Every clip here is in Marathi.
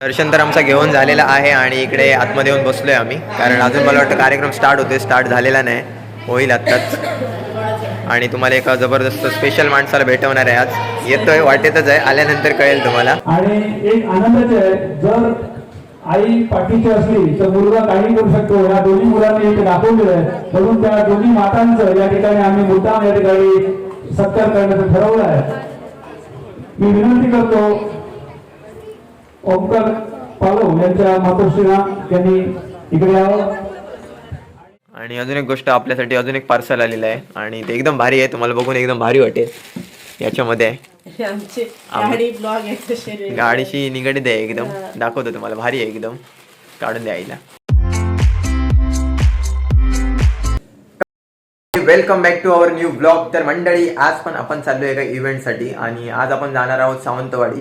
दर्शन तर आमचा घेऊन झालेला आहे आणि इकडे आतमध्ये येऊन बसलोय आम्ही. कारण अजून मला वाटतं कार्यक्रम स्टार्ट होते स्टार्ट झालेला नाही. होईल आत्ताच. आणि तुम्हाला एका जबरदस्त स्पेशल माणसाला भेटवणार आहे आज. येतोय वाटेतच आहे. आल्यानंतर कळेल तुम्हाला. आणि एक आनंदाचे आहे जर आई पाठीची असली तर मुलगा काही करू शकतो. या दोन्ही मुलांनी इथे दाखवून दिलंय म्हणून त्या दोन्ही मातांचं या ठिकाणी आम्ही मुद्दाम या ठिकाणी सत्कार करण्याचं ठरवलं आहे. मी विनंती करतो ओंकार पालव यांच्या मातोश्रीना त्यांनी इकडे यावं. आणि अजून एक गोष्ट आपल्यासाठी अजून एक पार्सल आलेलं आहे. आणि ते एकदम भारी आहे. तुम्हाला बघून एकदम भारी वाटेल. याच्यामध्ये. आहे आमची गाडी ब्लॉग आहे तसे गाडीशी निगडीत आहे एकदम. दाखवतो तुम्हाला. भारी आहे एकदम. काढून द्यायला welcome back to our new blog तर मंडळी आज पण आपण चाललोय एका इव्हेंटसाठी आणि आज आपण जाणार आहोत सावंतवाडी.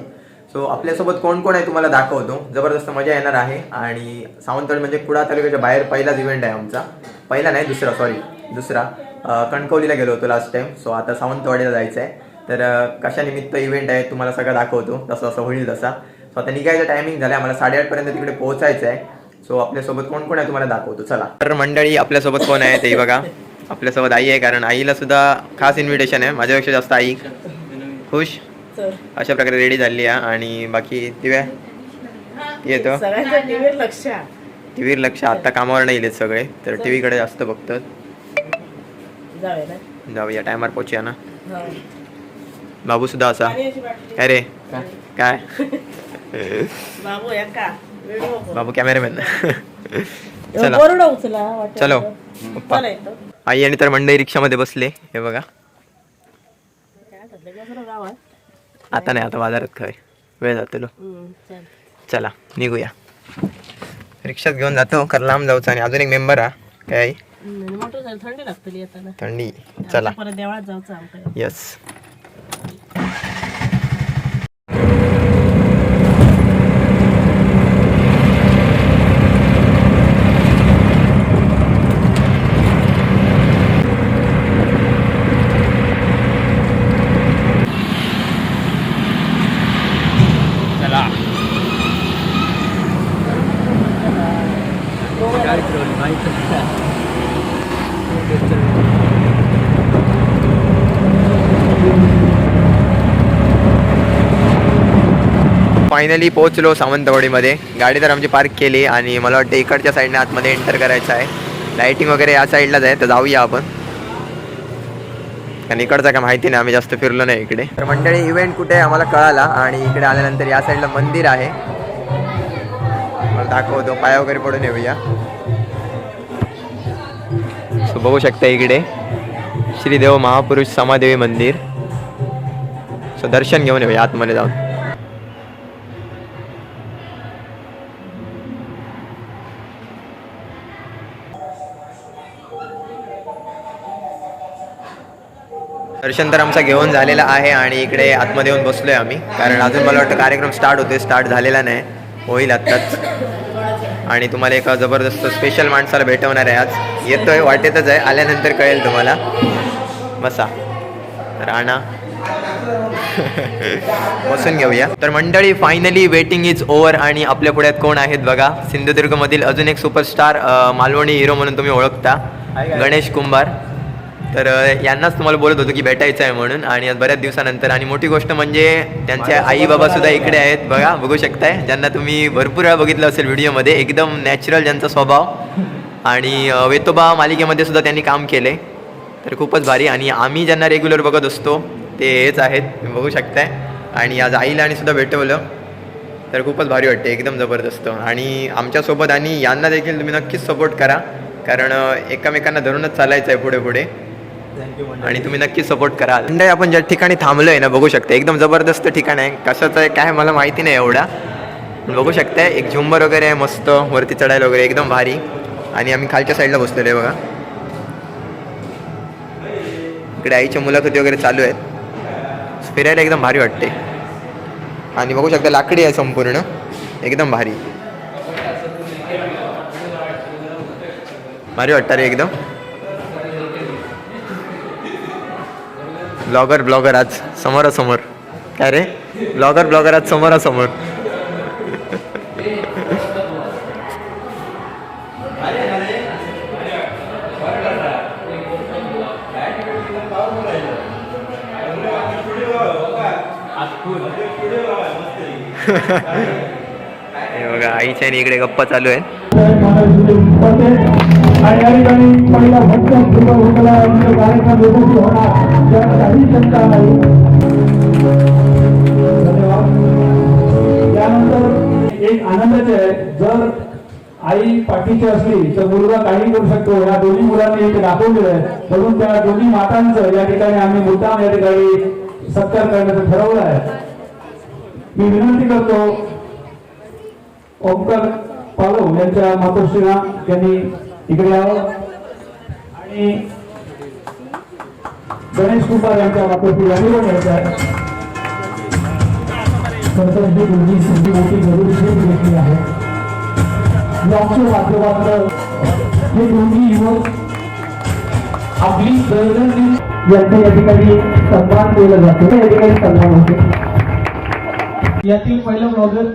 सो आपल्यासोबत कोण कोण आहे तुम्हाला दाखवतो. जबरदस्त मजा येणार आहे. आणि सावंतवाडी म्हणजे कुडा तालुक्याच्या बाहेर पहिलाच इव्हेंट आहे आमचा. पहिला नाही दुसरा सॉरी दुसरा. कणकवलीला गेलो होतो लास्ट टाइम सो आता सावंतवाडीला जायचं आहे तर कशानिमित्त इव्हेंट आहे तुम्हाला सगळं दाखवतो. तसं असं होईल तसा. सो आता निघायचं टायमिंग झालं आम्हाला साडेआठपर्यंत तिकडे पोहोचायचं आहे सो आपल्यासोबत कोण कोण आहे तुम्हाला दाखवतो. चला. तर मंडळी आपल्यासोबत कोण आहे ते बघा. आपल्यासोबत आई आहे कारण आईला सुद्धा खास इन्व्हिटेशन आहे. माझ्यापेक्षा जास्त आई. खुश? अशा प्रकारे रेडी झाली आहे आणि बाकी दिव्या? येतो? सगळ्यांच्या टीव्हीवर लक्ष आहे. टीव्हीवर लक्ष. आता कामावर नाही येत सगळे तर टीव्हीकडे जास्त बघतात. जाऊया टायमार पोचूया ना. हा. बाबू सुद्धा असा. बाटली. काय? रे काय? बाबू कॅमेरामॅन चला. चलो. पप्पा. आई आणि तर मंडई रिक्षामध्ये बसले हे बघा. आता नाही आता बाजारात खय वेळ जातो चल. निघूया. रिक्षात घेऊन जातो कारण लांब जाऊचं आणि अजून एक मेंबर हा. काय? थंडी लागतली येताना. थंडी. चला. परत देवळात जाऊचं यस चला फायनली पोहोचलो सावंतवाडीमध्ये. गाडी तर आमची पार्क केली आणि मला वाटतं इकडच्या साईडने आतमध्ये एंटर करायचं आहे. लाईटिंग वगैरे या साईडलाच आहे तर जाऊया आपण. कारण इकडचं काय माहिती नाही आम्ही जास्त फिरलो नाही इकडे. तर मंडळी इव्हेंट कुठे आहे आम्हाला कळाला आणि इकडे आल्यानंतर या साईडला मंदिर आहे. मला दाखवतो पाया वगैरे पडून येऊया. सो बघू शकता इकडे. श्रीदेव महापुरुष समादेवी मंदिर. सो दर्शन घेऊन येऊया आतमध्ये जाऊन. दर्शन तर आमचा घेऊन झालेला आहे आणि इकडे आतमध्ये येऊन बसलोय आम्ही. कारण अजून मला वाटतं कार्यक्रम स्टार्ट होतोय स्टार्ट झालेला नाही. होईल आत्ताच. आणि तुम्हाला एका जबरदस्त स्पेशल माणसाला भेटवणार आहे. आज येतोय वाटेतच आहे. आल्यानंतर कळेल तुम्हाला. बसा राणा. बसून घेऊया. तर मंडळी फायनली वेटिंग इज ओव्हर आणि आपल्या पुढ्यात कोण आहेत बघा. सिंधुदुर्गमधील अजून एक सुपरस्टार मालवणी हिरो म्हणून तुम्ही ओळखता. गणेश कुंभार. तर यांनाच तुम्हाला बोलत होतो की भेटायचं आहे म्हणून आणि आज बऱ्याच दिवसानंतर आणि मोठी गोष्ट म्हणजे त्यांचे आई बाबा सुद्धा इकडे आहेत. बघा बघू शकताय. ज्यांना तुम्ही भरपूर वेळा बघितलं असेल व्हिडिओमध्ये एकदम नॅचरल ज्यांचा स्वभाव. आणि वेतोबा मालिकेमध्ये सुद्धा त्यांनी काम केले तर खूपच भारी. आणि आम्ही ज्यांना रेग्युलर बघत असतो ते हेच आहेत. बघू शकताय. आणि आज आईला आणि सुद्धा भेटवलं. तर खूपच भारी वाटते एकदम जबरदस्त. आणि आमच्यासोबत आणि यांना देखील तुम्ही नक्कीच सपोर्ट करा. कारण एकमेकांना धरूनच चालायचं आहे पुढे पुढे आणि तुम्ही नक्की सपोर्ट कराल. मंडळी आपण ज्या ठिकाणी थांबलो आहे ना बघू शकता एकदम जबरदस्त ठिकाण आहे. कशाचं आहे काय मला माहिती नाही एवढा. पण बघू शकते एक झुंबर वगैरे आहे मस्त वरती चढायला वगैरे एकदम भारी. आणि आम्ही खालच्या साईडला बसलेलो आहे बघा. इकडे आईच्या मुलाखती वगैरे चालू आहेत. फिरायला एकदम भारी वाटते. आणि बघू शकता लाकडी आहे संपूर्ण. एकदम भारी. भारी वाटतं रे एकदम. ब्लॉगर ब्लॉगर आज समोरासमोर. काय रे? ब्लॉगर ब्लॉगर आज समोरासमोर. बघा आईच्या आणि इकडे गप्पा चालू आहे त्यात काही शंका नाही. धन्यवाद. त्यानंतर एक आनंदाचे आहे जर आई पाठीची असली तर मुलगा काही करू शकतो. या दोन्ही मुलांनी इथे दाखवलेलं आहे म्हणून त्या दोन्ही मातांचं या ठिकाणी आम्ही मुद्दाम या ठिकाणी सत्कार करण्याचं ठरवलं आहे. मी विनंती करतो ओमकर पालव यांच्या मातोश्रीना त्यांनी इकडे यावं. आणि गणेश कुमार यांच्या मातोश्री यांनी पण आहे खरंतर ही मुलगी सिद्धी मोठी जरुरीची घेतली आहे. ब्लॉगच्या माध्यमातून हे दोन्ही युवक आपली दैनंदिन यांचा या ठिकाणी सन्मान केला जातो. या ठिकाणी सन्मान होतो. यातील पहिला ब्लॉगर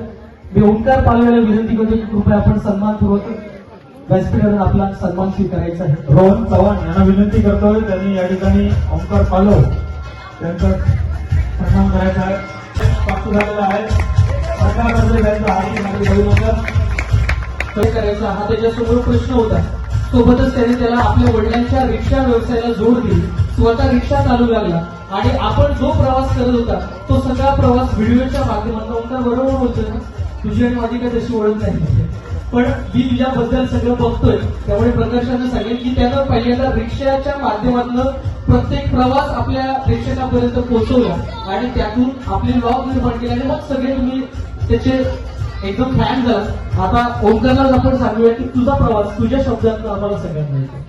मी ओंकार पालव्याला विनंती करतो की कृपया आपण सन्मानपूर्वक व्यासपीठावर आपला सन्मान स्वीकारायचा आहे. रोहन चव्हाण यांना विनंती करतोय त्यांनी या ठिकाणी ओंकार पालव यांचा सन्मान करायचा आहे. प्राप्त झालेला आहे. सरकारकडे त्यांचा हार्दिक करायचा हा त्याच्यासमोर प्रश्न होता. सोबतच त्याने त्याला आपल्या वडिलांच्या रिक्षा व्यवसायाला जोड दिली. स्वतः रिक्षा चालू लागला. आणि आपण जो प्रवास करत होता तो सगळा प्रवास व्हिडिओच्या माध्यमातून ओंकार बरोबर बोलतोय ना. तुझी आणि माझी काय तशी ओळख नाही. पण मी तुझ्याबद्दल सगळं बघतोय. त्यामुळे प्रकर्षानं सांगेल की त्यानं पहिल्यांदा रिक्षाच्या माध्यमातून प्रत्येक प्रवास आपल्या प्रेक्षकापर्यंत पोहोचवला आणि त्यातून आपले लॉग निर्माण केले आणि मग सगळे तुम्ही त्याचे एकदम फॅन झाला आता ओंकारला आपण सांगूया की तुझा प्रवास तुझ्या शब्दातून आम्हाला सगळ्यांना येतो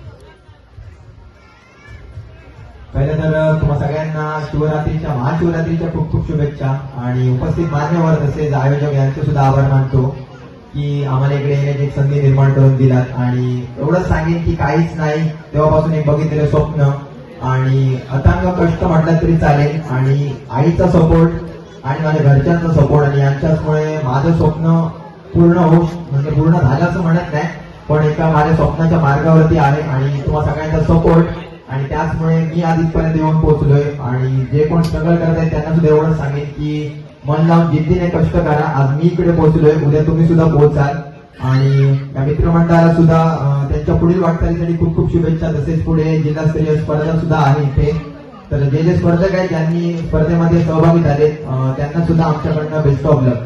पहिले तर तुम्हा सगळ्यांना शिवरात्रीच्या महाशिवरात्रीच्या खूप खूप शुभेच्छा आणि उपस्थित मान्यवर तसेच आयोजक यांचे सुद्धा आभार मानतो. की आम्हाला इकडे येण्याची एक संधी निर्माण करून दिलात. आणि एवढंच सांगेन की काहीच नाही. तेव्हापासून एक बघितलेलं स्वप्न. आणि अथांग कष्ट म्हटलं तरी चालेल. आणि आईचा सपोर्ट आणि माझ्या घरच्यांचा सपोर्ट आणि यांच्याचमुळे माझं स्वप्न पूर्ण होऊ म्हणजे पूर्ण झालं असं म्हणत नाही. पण एका माझ्या स्वप्नाच्या मार्गावरती आहे आणि तुम्हा सगळ्यांचा सपोर्ट आणि त्याचमुळे मी आज इथपर्यंत येऊन पोहोचलोय. आणि जे कोण स्ट्रगल करत आहेत त्यांना सुद्धा एवढं सांगेन की मन लावून जिद्दीने कष्ट करा. आज मी इकडे पोहोचलोय. उद्या तुम्ही सुद्धा पोहोचाल. आणि या मित्रमंडळाला सुद्धा त्यांच्या पुढील वाटचालीसाठी खूप खूप शुभेच्छा. तसेच पुढे जिल्हास्तरीय स्पर्धा सुद्धा आहे इथे. तर जे जे स्पर्धक आहेत ज्यांनी स्पर्धेमध्ये सहभागी झाले त्यांना सुद्धा आमच्याकडनं best of luck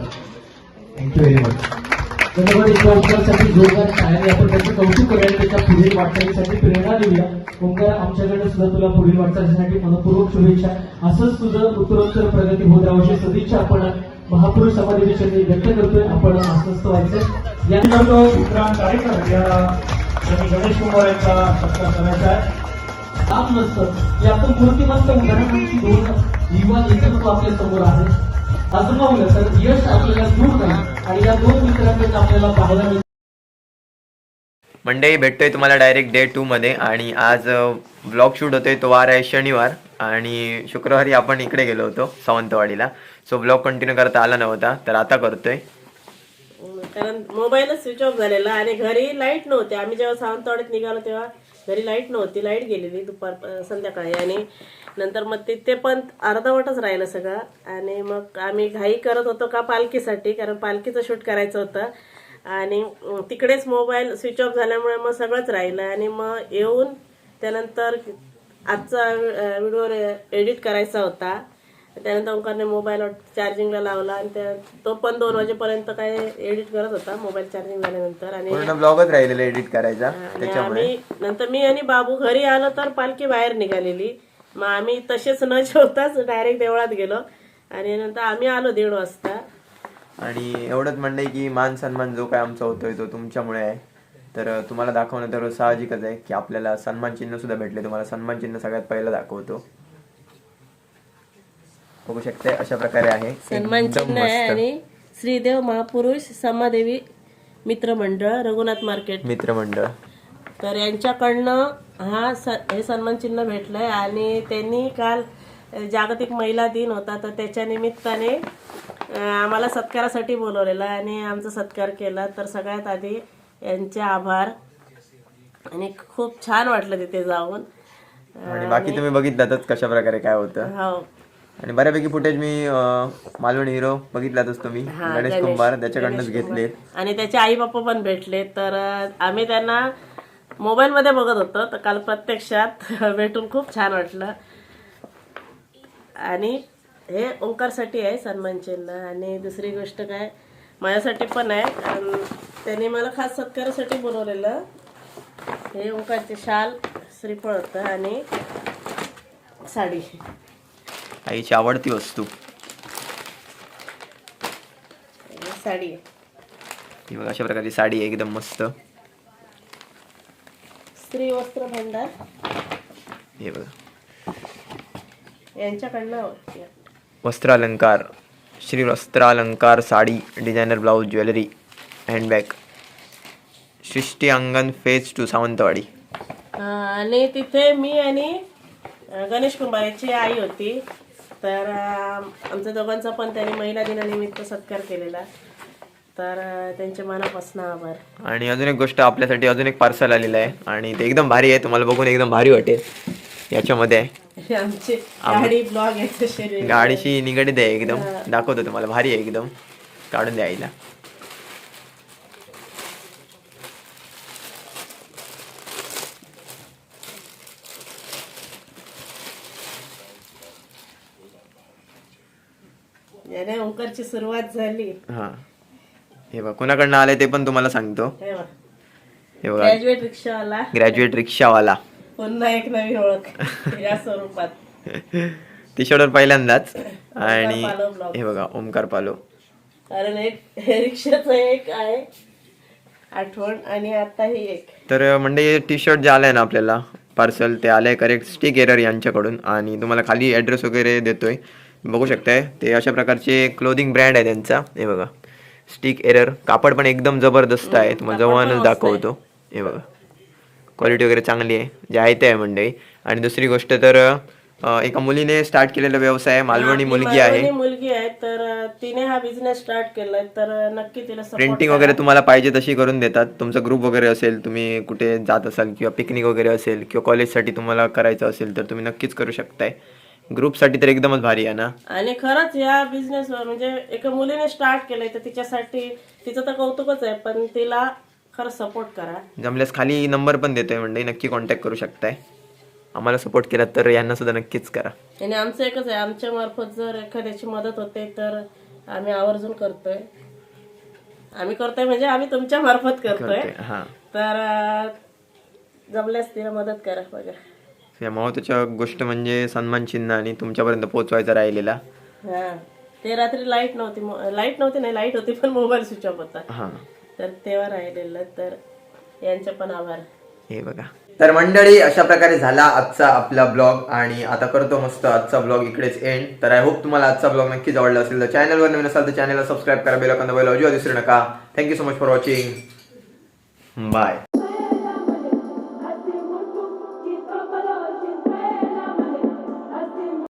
thank you very much धन्यवाद इथं ओंकारसाठी जोरदार आहे आपण त्याचं कौतुक करायला त्याच्या पुढील वाटचालीसाठी प्रेरणा देऊया. ओंकार आमच्याकडे सुद्धा तुला पुढील वाटचालीसाठी मनपूर्वक शुभेच्छा. असंच तुझं उत्तरोत्तर प्रगती होत राहावशी सदिच्छा आपण महापुरुष समाधी व्यक्त करतोय. आपण अस्वस्थ व्हायचं या करतो विक्रांत कार्यकर याला गणेश कुमार यांचा सत्कार करायचा आहे. काम नसतं. यातून मूर्तिमंत उदाहरणांची दोन युवा नेतृत्व आपल्यासमोर आहे अजून तर यश आपल्याला दूर नाही आणि या दोन मित्रांकडे आपल्याला पाहायला मिळतं. मंडळी भेटतोय तुम्हाला डायरेक्ट डे टू मध्ये. आणि आज ब्लॉग शूट होतोय तो वार आहे शनिवार. आणि शुक्रवारी आपण इकडे गेलो होतो सावंतवाडीला. सो ब्लॉग कंटिन्यू करता आला नव्हता तर आता करतोय. कारण मोबाईलच स्विच ऑफ झालेला आणि घरी लाइट नव्हती. आम्ही जेव्हा सावंतवाडीत निघालो तेव्हा घरी लाइट नव्हती लाइट गेलेली दुपार संध्याकाळी. आणि नंतर मग ते ते पण अर्धवटच राहिलं सगळं. आणि मग आम्ही घाई करत होतो का पालखीसाठी कारण पालखीचं शूट करायचं होतं. आणि तिकडेच मोबाईल स्विच ऑफ झाल्यामुळे मग सगळंच राहिलं. आणि मग येऊन त्यानंतर आजचा व्हिडिओ एडिट करायचा होता. त्यानंतर ओंकारने मोबाईल चार्जिंगला लावला आणि त्या तो पण दोन वाजेपर्यंत काय एडिट करत होता मोबाईल चार्जिंग झाल्यानंतर. आणि पूर्ण ब्लॉगच राहिलेला एडिट करायचा. आणि त्याच्यामुळे. आम्ही नंतर मी आणि बाबू घरी आलो तर पालखी बाहेर निघालेली. मग आम्ही तसेच न जेवताच डायरेक्ट देवळात गेलो. आणि नंतर आम्ही आलो दीड वाजता. आणि एवढंच म्हणणं आहे की मान सन्मान जो काय आमचा होतोय तो तुमच्यामुळे आहे. तर अं, तुम्हाला दाखवणं तर साहजिकच आहे की आपल्याला सन्मान चिन्ह सुद्धा भेटले. तुम्हाला सन्मान चिन्ह सगळ्यात पहिलं दाखवतो. बघू शकते अशा प्रकारे आहे. सन्मान चिन्ह आहे. आणि श्रीदेव महापुरुष समादेवी मित्रमंडळ रघुनाथ मार्केट. मित्रमंडळ. तर यांच्याकडनं हा स हे सन्मान चिन्ह भेटलंय आणि त्यांनी काल जागतिक महिला दिन होता तर त्याच्या निमित्ताने आम्हाला सत्कारासाठी बोलवलेलं आणि आमचा सत्कार केला. तर सगळ्यात आधी यांचे आभार. आणि खूप छान वाटलं तिथे जाऊन. आणि बाकी तुम्ही बघितलातच कशा प्रकारे काय होतं? हो. आणि बऱ्यापैकी फुटेज मी मालवणी हिरो बघितलातच तुम्ही. हा, गणेश गणेश- कुंभार त्याच्याकडनंच. घेतलेत आणि त्याचे आई बाप्पा पण भेटले तर आम्ही त्यांना मोबाईल मध्ये बघत होतो तर काल प्रत्यक्षात भेटून खूप छान वाटलं. आणि हे ओंकारसाठी आहे सन्मान चिन्ह आणि दुसरी गोष्ट काय माझ्यासाठी पण आहे कारण त्यांनी मला खास सत्कारासाठी बोलवलेलं. हे ओंकारचे शाल श्रीफळ होतं आणि साडी. आईची आवडती वस्तू. साडी. ही बघा अशा प्रकारची साडी आहे एकदम मस्त. स्त्री वस्त्र भांडार. हे बघा. यांच्याकडनं. Vastralankar Shri Vastralankar sari designer blouse jewellery handbag Srushti Angan phase two Sawantwadi. अं, आणि तिथे मी आणि गणेश कुंभार याची आई होती. तर आमच्या दोघांचा पण त्यांनी महिला दिनानिमित्त सत्कार केलेला. तर त्यांचे मनापासून आभार. आणि अजून एक गोष्ट आपल्यासाठी अजून एक पार्सल आलेलं आहे आणि ते एकदम भारी आहे. तुम्हाला बघून एकदम भारी वाटेल. याच्यामध्ये आमची गाडी ब्लॉग आहे गाडीशी निगडीत आहे एकदम. दाखवतो तुम्हाला. भारी आहे एकदम. काढून द्यायला ओंकारची सुरुवात झाली. हा. हे बघा कोणाकडनं आलंय ते पण तुम्हाला सांगतो. हे बघ. हे बघा. ग्रॅज्युएट रिक्षावाला ग्रॅज्युएट रिक्षावाला पुन्हा एक नवीन ओळख. या स्वरूपात. टी शर्टवर पहिल्यांदाच. आणि पालो ब्लॉग. हे बघा ओमकार पालो. कारण एक हे रिक्षाचं एक आहे. आठवण आणि आता ही एक. तर म्हणजे टी शर्ट जे आलंय ना आपल्याला पार्सल ते आलंय करेक्ट स्टिक एरर यांच्याकडून. आणि तुम्हाला खाली ॲड्रेस वगैरे देतोय. बघू शकताय. ते अशा प्रकारचे क्लोदिंग ब्रँड आहे त्यांचा. हे बघा. स्टिक एरर कापड पण एकदम जबरदस्त आहे तुम्हाला जवळच दाखवतो. हे बघा. क्वालिटी वगैरे चांगली आहे. जे आहे ते आहे मंडळी. आणि दुसरी गोष्ट तर एका मुलीने स्टार्ट केलेला व्यवसाय मालवणी मुलगी आहे. मुलगी आहे. तर तिने हा बिझनेस स्टार्ट केलाय. तर नक्की तिला प्रिंटिंग. वगैरे तुम्हाला पाहिजे तशी करून देतात. तुमचा ग्रुप वगैरे असेल तुम्ही कुठे जात असाल किंवा पिकनिक वगैरे असेल किंवा कॉलेजसाठी तुम्हाला करायचं असेल तर तुम्ही नक्कीच करू शकताय. ग्रुपसाठी तर एकदमच भारी आहे ना. आणि खरंच या बिझनेस म्हणजे एका मुलीने स्टार्ट केलंय तर तिच्यासाठी तिचं तर कौतुकच आहे पण तिला खरंच सपोर्ट करा. जमल्यास खाली नंबर पण देतोय म्हणजे नक्की कॉन्टॅक्ट करू शकताय. आम्हाला सपोर्ट केला तर यांना सुद्धा नक्कीच करा. आणि आमचं एकच आहे आमच्या मार्फत जर एखाद्याची मदत होते तर आम्ही आवर्जून करतोय. आम्ही करतोय म्हणजे आम्ही तुमच्या मार्फत करतोय. करतोय, हा. तर अं, जमल्यास तिला मदत करा बघा. या महत्त्वाच्या गोष्ट म्हणजे सन्मान चिन्ह आणि तुमच्यापर्यंत पोहोचवायचा राहिलेला. हा. ते रात्री लाइट नव्हती लाइट नव्हती नाही लाइट होती पण मोबाईल स्विच ऑफ होता. हा. तर तेव्हा राहिलेलं तर यांचे पण आभार. हे बघा. तर मंडळी अशा प्रकारे झाला आजचा आपला ब्लॉग आणि आता करतो मस्त आजचा ब्लॉग इकडेच एंड तर आय होप तुम्हाला आजचा ब्लॉग नक्कीच आवडला असेल. तर चॅनलवर नवीन असाल तर चॅनलला सबस्क्राईब करा बेल आयकॉन दाबायला अजिबात विसरू नका. Thank you so much for watching bye